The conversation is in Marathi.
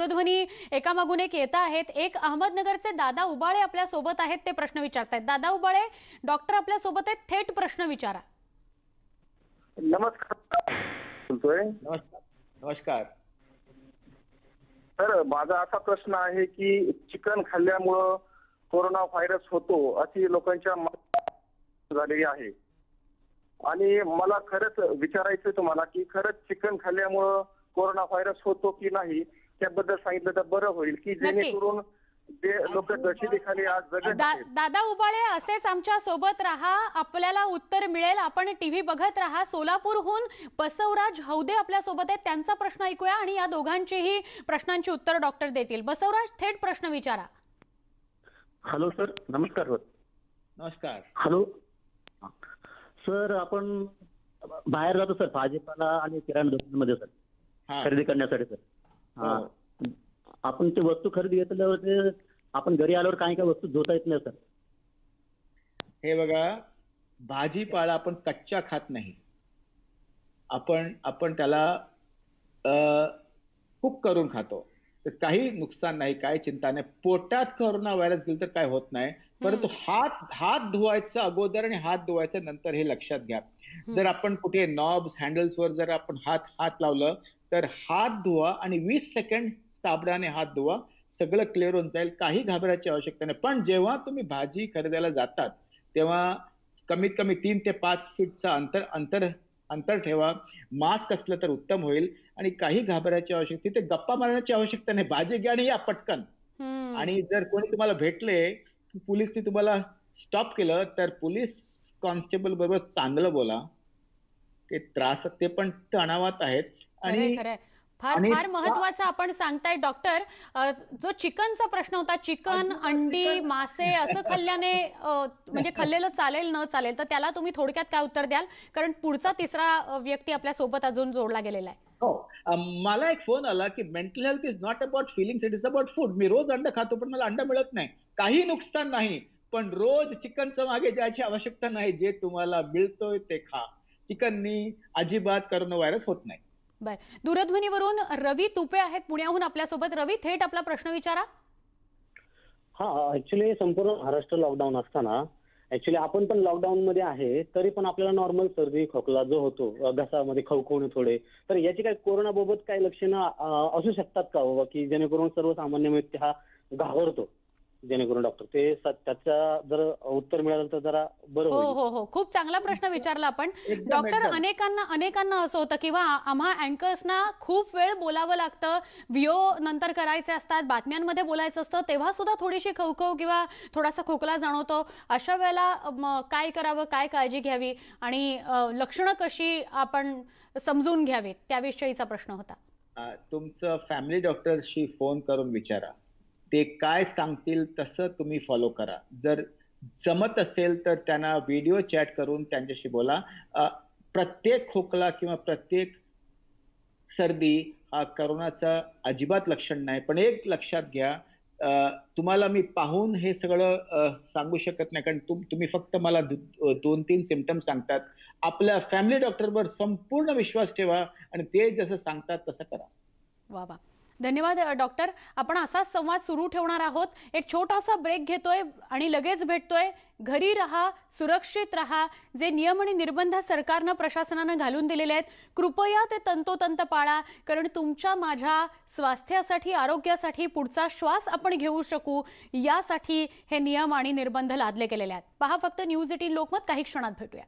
दूरध्वनी एकामागून एक येत आहेत. एक अहमदनगरचे दादा उबाळे आपल्यासोबत आहेत ते प्रश्न विचारतायत. दादा उबाळे डॉक्टर आपल्यासोबत आहेत. थेट प्रश्न विचारा. नमस्कार. बोलतोय. नमस्कार. नमस्कार. तर माझा असा प्रश्न आहे की चिकन खाल्ल्यामुळं कोरोना व्हायरस होतो अशी लोकांच्या मनात झालेली आहे. आणि मला खरंच विचारायचं तुम्हाला की खरंच चिकन खाल्ल्यामुळं कोरोना व्हायरस होतो की नाही? त्याबद्दल सांगितलं तर बरं होईल की जेणेकरून जे लोक दहशतीखाली आज जगत दा, आहेत. दादा उबाळे असेच आमच्यासोबत राहा. आपल्याला उत्तर मिळेल. आपण टीव्ही बघत राहा. सोलापूरहून बसवराज हौदे आपल्यासोबत आहेत. त्यांचा प्रश्न ऐकूया आणि या दोघांचीही प्रश्नांची उत्तर डॉक्टर देतील. बसवराज थेट प्रश्न विचारा. Hello sir. नमस्कार सर. नमस्कार. हॅलो. सर आपण बाहेर जातो सर. भाजीपाला आणि किराणा दुकानामध्ये सर. खरेदी करण्यासाठी सर. हा. आपण ते वस्तू खरेदी घेतल्यावर ते आपण घरी आल्यावर काही काही वस्तू धुता येत नाही सर. हे बघा भाजीपाला आपण कच्चा खात नाही. आपण आपण त्याला कुक करून खातो. तर काही नुकसान नाही काही चिंता नाही. पोटात कोरोना व्हायरस गेलं तर काय होत नाही. परंतु हात हात धुवायचा अगोदर आणि हात धुवायचं नंतर हे लक्षात घ्या. जर आपण कुठे नॉब्स हँडल्स वर जर आपण हात हात लावलं तर हात धुवा आणि वीस सेकंड साबणाने हात धुवा. सगळं क्लिअर होऊन जाईल. काही घाबरायची आवश्यकता नाही. पण जेव्हा तुम्ही भाजी खरेदीला जातात तेव्हा कमीत कमी तीन ते पाच फीटचा अंतर अंतर अंतर ठेवा. मास्क असलं तर उत्तम होईल. आणि काही घाबरायची आवश्यकता तिथे गप्पा मारण्याची आवश्यकता नाही. भाजी घ्या आणि या पटकन. आणि जर कोणी तुम्हाला भेटले पोलिसने तुम्हाला स्टॉप केलं तर पोलीस कॉन्स्टेबल बरोबर चांगलं बोला. ते त्रास ते पण तणावात आहेत. आणि फार फार महत्वाचं आपण सांगताय डॉक्टर. जो चिकनचा प्रश्न होता चिकन अंडी मासे असं खाल्ल्याने म्हणजे खाल्लेलं चालेल न चालेल तर त्याला तुम्ही थोडक्यात काय उत्तर द्याल? कारण पुढचा तिसरा व्यक्ती आपल्यासोबत अजून जोडला गेलेला आहे. हो. मला एक फोन आला की mental health is not about feelings it is about food मी रोज अंड खातो पण मला अंड मिळत नाही. काही नुकसान नाही पण रोज चिकनचं मागे जायची आवश्यकता नाही. जे तुम्हाला मिळतोय ते खा. चिकननी अजिबात करोना व्हायरस होत नाही. बर. दूरध्वनीवरून रवी तुपे आहेत पुण्याहून आपल्यासोबत. रवी थेट आपला प्रश्न विचारा. हा ऍक्च्युली संपूर्ण महाराष्ट्र लॉकडाऊन असताना ऍक्च्युली आपण पण लॉकडाऊन मध्ये आहे तरी पण आपल्याला नॉर्मल सर्दी खोकला जो होतो घसामध्ये खवखवणे थोडे तर याची काय कोरोनाबाबत काही लक्षणं असू शकतात का बाबा की जेणेकरून सर्वसामान्य व्यक्ती हा घाबरतो? जेणेकरून डॉक्टर. ते त्याचा जर उत्तर मिळालं तर जरा बरं हो होईल. हो हो खूप चांगला प्रश्न विचारला आपण. डॉक्टर. अनेकांना अनेकांना असं होतं किंवा आम्हा अँकर्सना खूप वेळ बोलावं लागतं. व्हिओ नंतर करायचे असतात बातम्यांमध्ये बोलायचं असतं. तेव्हा सुद्धा थोडीशी खवखव किंवा थोडासा खोकला जाणवतो. अशा वेळेला म, काय करावं काय काळजी घ्यावी आणि लक्षणं कशी आपण समजून घ्यावीत? त्याविषयीचा प्रश्न होता. तुमचं फॅमिली डॉक्टरशी फोन करून विचारा. ते काय सांगतील तसं तुम्ही फॉलो करा. जर जमत असेल तर त्यांना व्हिडिओ चॅट करून त्यांच्याशी बोला. प्रत्येक खोकला किंवा प्रत्येक सर्दी हा करोनाचा अजिबात लक्षण नाही. पण एक लक्षात घ्या तुम्हाला मी पाहून हे सगळं सांगू शकत नाही. कारण तुम तुम्ही फक्त मला दोन तीन सिमटम सांगतात. आपल्या फॅमिली डॉक्टरवर संपूर्ण विश्वास ठेवा आणि ते जसं सांगतात तसं करा. वा वा. धन्यवाद डॉक्टर. आपण असाच संवाद सुरू ठेवणार आहोत. एक छोटासा ब्रेक घेतोय आणि लगेच भेटतोय. घरी राहा सुरक्षित राहा जे नियम आणि निर्बंध सरकारनं प्रशासनानं घालून दिलेले आहेत. कृपया ते तंतोतंत पाळा कारण तुमच्या माझ्या स्वास्थ्यासाठी आरोग्यासाठी पुढचा श्वास आपण घेऊ शकू. यासाठी हे नियम आणि निर्बंध लादले गेलेले आहेत. पहा फक्त न्यूज एटीन लोकमत. काही क्षणात भेटूया.